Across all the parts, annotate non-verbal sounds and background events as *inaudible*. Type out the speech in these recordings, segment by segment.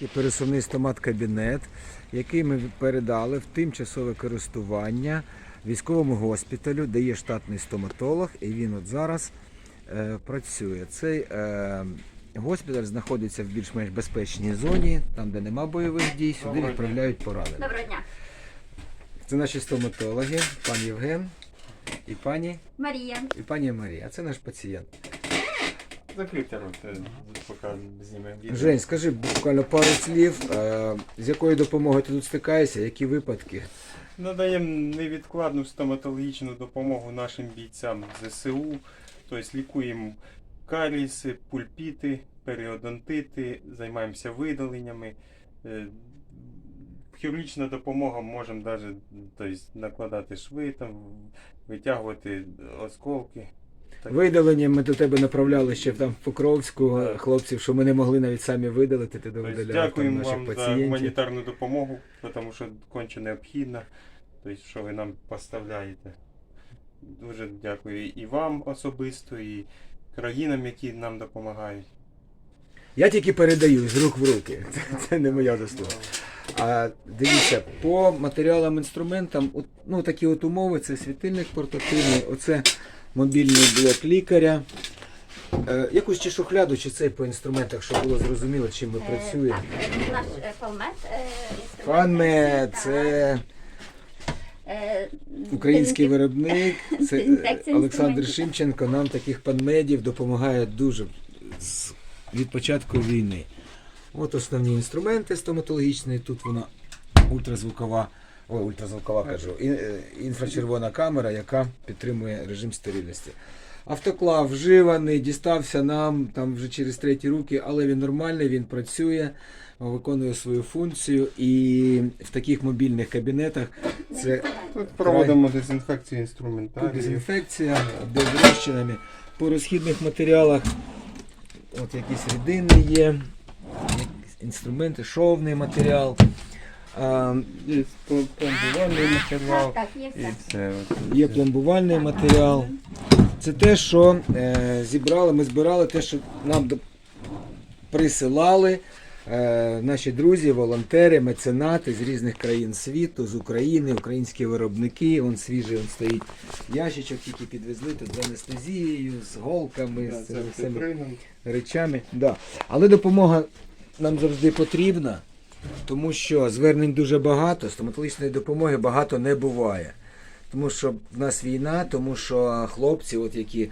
Такий пересувний стомат-кабінет, який ми передали в тимчасове користування військовому госпіталю, де є штатний стоматолог, і він от зараз е, працює. Цей е, госпіталь знаходиться в більш-менш безпечній зоні, там, де нема бойових дій, сюди відправляють поранених. Доброго дня. Це наші стоматологи, пан Євген і пані, Марія. і пані Марія. А це наш пацієнт. Закрийте рот, е, поки знімемо відео. Жень, скажи буквально пару слів, е, з якою допомогою ти тут стикаєшся, які випадки? Надаємо невідкладну стоматологічну допомогу нашим бійцям ЗСУ, тобто лікуємо каріси, пульпіти, періодонтити, займаємося видаленнями. Е, Хірургічна допомога можемо навіть тобто, накладати шви, там, витягувати осколки. Так. Видалення ми до тебе направляли ще там в Покровську Так. хлопців, що ми не могли навіть самі видалити, ти Тобто, довидаляв там дякуємо наших вам за пацієнтів. гуманітарну допомогу, тому що конче необхідна. Тобто, що ви нам поставляєте. Дуже дякую і вам особисто, і країнам, які нам допомагають. Я тільки передаю з рук в руки. Це, *laughs* це не моя заслуга. А дивіться, по матеріалам, інструментам, от, ну такі от умови, це світильник портативний, оце мобільний блок лікаря. Е, якусь чи шухляду, чи цей по інструментах, щоб було зрозуміло, чим ми Е, працюємо. е, Наш фалмет. так. це український виробник, *laughs* це Олександр. Шимченко. Нам таких панмедів допомагає дуже від початку війни. От основні інструменти стоматологічні. Тут вона ультразвукова, ой, ультразвукова кажу, е, інфрачервона камера, яка підтримує режим стерильності. Автоклав вживаний, дістався нам там вже через треті руки, але він нормальний, він працює, виконує свою функцію. І в таких мобільних кабінетах це Тут проводимо дезінфекцію інструментарію. дезінфекція, де з. По розхідних матеріалах от якісь рідини є, інструменти, шовний матеріал. А, Є пломбувальний матеріал. І все. от. є пломбувальний матеріал. Це те, що е, зібрали, ми збирали те, що нам до- присилали е, наші друзі, волонтери, меценати з різних країн світу, з України, українські виробники. Он свіжий он стоїть ящичок, тільки підвезли тут з анестезією, з голками, Да, з цими всіми речами. Да. Але допомога нам завжди потрібна, тому що звернень дуже багато, стоматологічної допомоги багато не буває. Тому що в нас війна, тому що хлопці, от які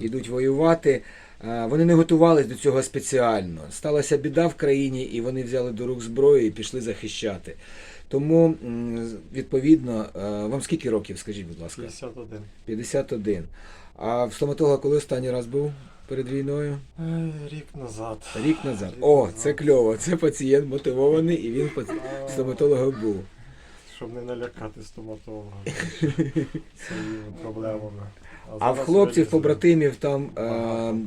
йдуть воювати, е, вони не готувалися до цього спеціально. Сталася біда в країні, і вони взяли до рук зброю і пішли захищати. Тому, відповідно, е, вам скільки років, скажіть, будь ласка? 51. 51. А в стоматолога коли останній раз був перед війною? Е, Рік назад. Рік назад. Рік О, назад. це кльово. Це пацієнт мотивований і він паці- А, стоматолога був. Щоб не налякати стоматолога *laughs* своїми проблемами. А в хлопців, побратимів там е,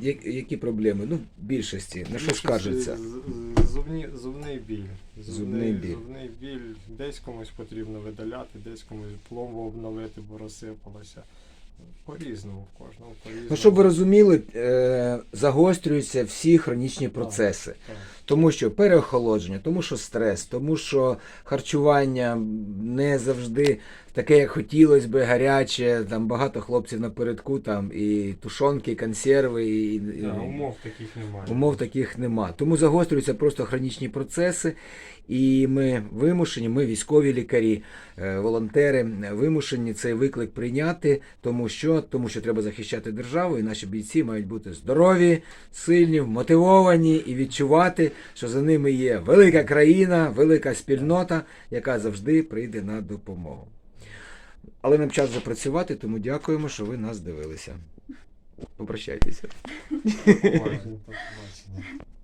я- які проблеми? Ну, в більшості. На що скаржаться? Зубні, зубний біль. Зубний біль. Зубний біль. Десь комусь потрібно видаляти, десь комусь пломбу обновити, бо розсипалося. По-різному, в кожного по-різному. Ну, щоб ви розуміли, е, загострюються всі хронічні процеси. Так. Тому що переохолодження, тому що стрес, тому що харчування не завжди таке, як хотілося би, гаряче. Там багато хлопців напередку, там і тушонки, і консерви, і, і- Да, умов таких немає. Умов таких нема. Тому загострюються просто хронічні процеси, і ми вимушені, ми військові лікарі, е, волонтери, вимушені цей виклик прийняти, тому що, тому що треба захищати державу, і наші бійці мають бути здорові, сильні, мотивовані і відчувати, що за ними є велика країна, велика спільнота, яка завжди прийде на допомогу. Але нам час запрацювати, тому дякуємо, що ви нас дивилися. Попрощайтеся.